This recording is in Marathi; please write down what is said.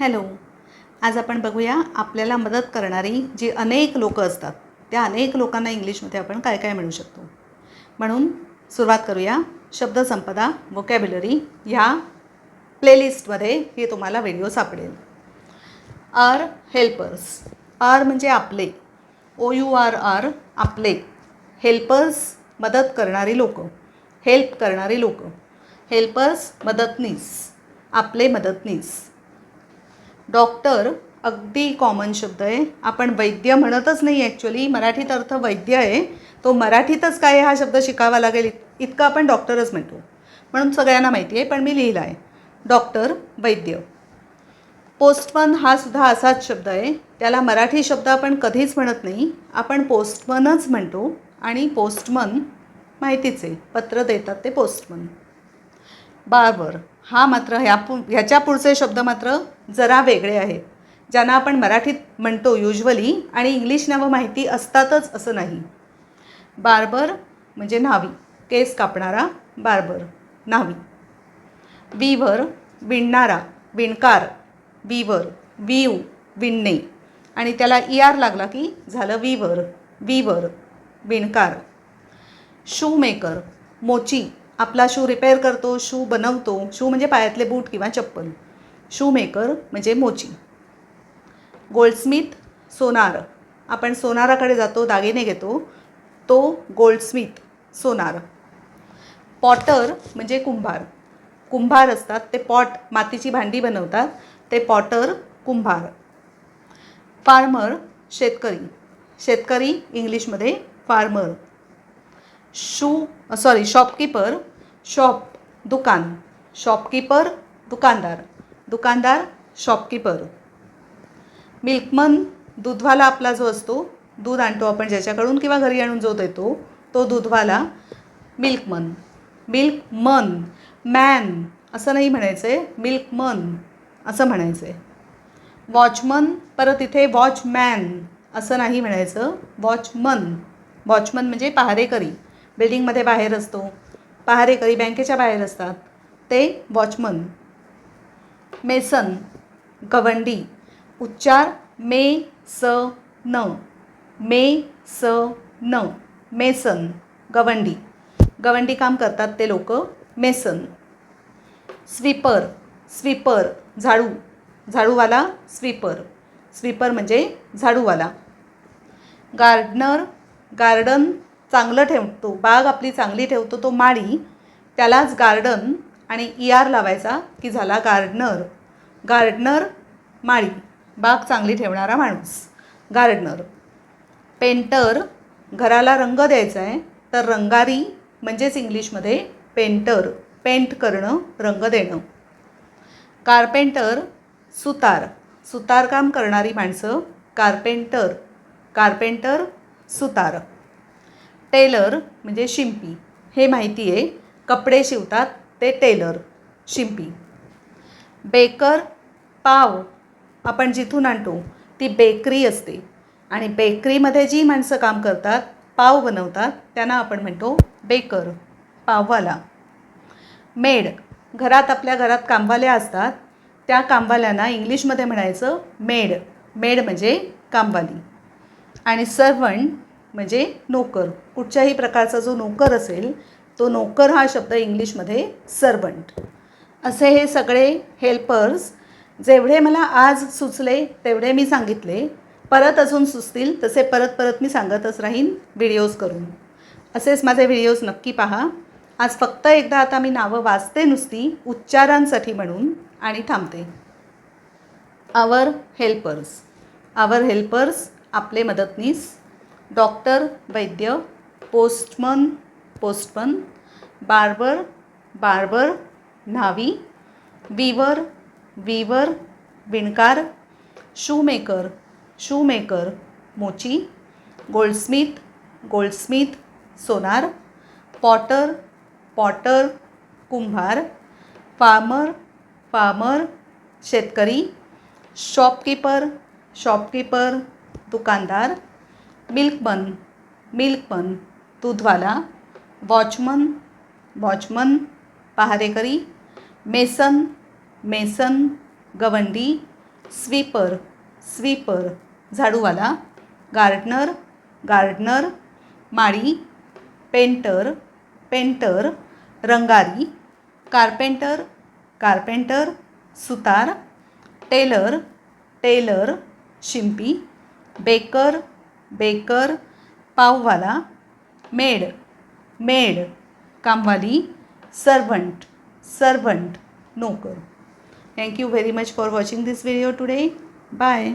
हॅलो. आज आपण बघूया आपल्याला मदत करणारी जी अनेक लोकं असतात त्या अनेक लोकांना इंग्लिशमध्ये आपण काय काय म्हणू शकतो? म्हणून सुरुवात करूया शब्दसंपदा वोकॅब्युलरी ह्या प्लेलिस्टमध्ये हे तुम्हाला व्हिडिओ सापडेल. आर हेल्पर्स आर म्हणजे आपले. ओ यू आर आर आपले. हेल्पर्स मदत करणारी लोकं. हेल्प करणारी लोकं. हेल्पर्स मदतनीस. आपले मदतनीस. डॉक्टर अगदी कॉमन शब्द आहे. आपण वैद्य म्हणतच नाही ॲक्च्युली मराठीत अर्थ वैद्य आहे. तो मराठीतच काय हा शब्द शिकावा लागेल. इत- इतकं आपण डॉक्टरच म्हणतो. म्हणून सगळ्यांना माहिती आहे पण मी लिहिला आहे. डॉक्टर वैद्य. पोस्टमन हा सुद्धा असाच शब्द आहे. त्याला मराठी शब्द आपण कधीच म्हणत नाही. आपण पोस्टमनच म्हणतो आणि पोस्टमन माहितीच आहे. पत्र देतात ते पोस्टमन बार्बर हा मात्र ह्या पु ह्याच्या पुढचे शब्द मात्र जरा वेगळे आहेत. ज्यांना आपण मराठीत म्हणतो युजली आणि इंग्लिश नावं माहिती असतातच असं नाही. बार्बर म्हणजे न्हावी. केस कापणारा बार्बर. न्हावी. वीवर विणणारा विणकार. वीवर वीव विणणे. आणि त्याला ई आर लागला की झालं वीवर वीवर विणकार. शू मेकर मोची. आपला शू रिपेअर करतो शू बनवतो. शू म्हणजे पायातले बूट किंवा चप्पल. शू मेकर म्हणजे मोची. गोल्डस्मिथ सोनार. आपण सोनाराकडे जातो दागिने घेतो तो गोल्डस्मिथ सोनार. पॉटर म्हणजे कुंभार. कुंभार असतात ते पॉट मातीची भांडी बनवतात ते पॉटर कुंभार. फार्मर शेतकरी. शेतकरी इंग्लिशमध्ये farmer. Shoe sorry shopkeeper shop दुकान. शॉपकीपर दुकानदार. दुकानदार शॉपकीपर मिल्कमन दूधवाला आपला जो असतो दूध आणतो आपण ज्याच्याकडून किंवा घरी आणून जो देतो तो दूधवाला मिल्कमन मिल्कमन मॅन असं नाही म्हणायचं आहे मिल्कमन असं म्हणायचं आहे वॉचमन परत इथे वॉचमॅन असं नाही म्हणायचं. वॉचमन वॉचमन म्हणजे पहारेकरी. बिल्डिंगमध्ये बाहेर असतो. पहारेकरी बँकेच्या बाहेर असतात. ते वॉचमन मेसन गवंडी उच्चार मे स न मे स न मेसन गवंडी. गवंडी काम करतात ते लोक मेसन. स्वीपर स्वीपर झाडू. झाडूवाला स्वीपर. स्वीपर म्हणजे झाडूवाला. गार्डनर गार्डन चांगलं ठेवतो बाग आपली चांगली ठेवतो तो माळी त्यालाच गार्डन आणि ई आर लावायचा की झाला गार्डनर. गार्डनर माळी. बाग चांगली ठेवणारा माणूस. गार्डनर. पेंटर घराला रंग द्यायचा आहे तर रंगारी म्हणजेच इंग्लिशमध्ये पेंटर. पेंट करणं रंग देणं. कार्पेंटर सुतार. सुतारकाम करणारी माणसं कार्पेंटर. कार्पेंटर सुतार. टेलर म्हणजे शिंपी. हे माहिती आहे कपडे शिवतात ते टेलर शिंपी. बेकर पाव. आपण जिथून आणतो ती बेकरी असते. आणि बेकरीमध्ये जी माणसं काम करतात पाव बनवतात त्यांना आपण म्हणतो बेकर पाववाला. मेड. घरात आपल्या घरात कामवाल्या असतात. त्या कामवाल्यांना इंग्लिशमध्ये म्हणायचं मेड. मेड म्हणजे कामवाली. आणि सर्वंट म्हणजे नोकर. कुठच्याही प्रकारचा जो नोकर असेल तो नोकर हा शब्द इंग्लिशमध्ये सर्वंट असे हे सगळे हेल्पर्स जेवढे मला आज सुचले तेवढे मी सांगितले. परत अजून सुचतील तसे परत परत मी सांगतच राहीन व्हिडिओज करून. असेच माझे व्हिडिओज नक्की पहा. आज फक्त एकदा आता मी नावं वाचते नुसती उच्चारांसाठी म्हणून आणि थांबते. आवर हेल्पर्स आवर हेल्पर्स आपले मदतनीस. डॉक्टर वैद्य पोस्टमन पोस्टमन बार्बर बार्बर न्हावी वीवर वीवर विणकार शूमेकर शूमेकर मोची गोल्डस्मिथ गोल्डस्मिथ सोनार पॉटर पॉटर कुंभार फार्मर फार्मर शेतकरी शॉपकीपर शॉपकीपर दुकानदार मिल्कमन मिल्कमन दूधवाला वॉचमन वॉचमन पहारेकरी मेसन मेसन गवंडी स्वीपर स्वीपर झाडूवाला गार्डनर गार्डनर माळी पेंटर पेंटर रंगारी कार्पेंटर कार्पेंटर सुतार टेलर टेलर शिंपी बेकर बेकर पाववाला मेड मेड कामवाली सर्वंट सर्वंट नोकर. Thank you very much for watching this video today bye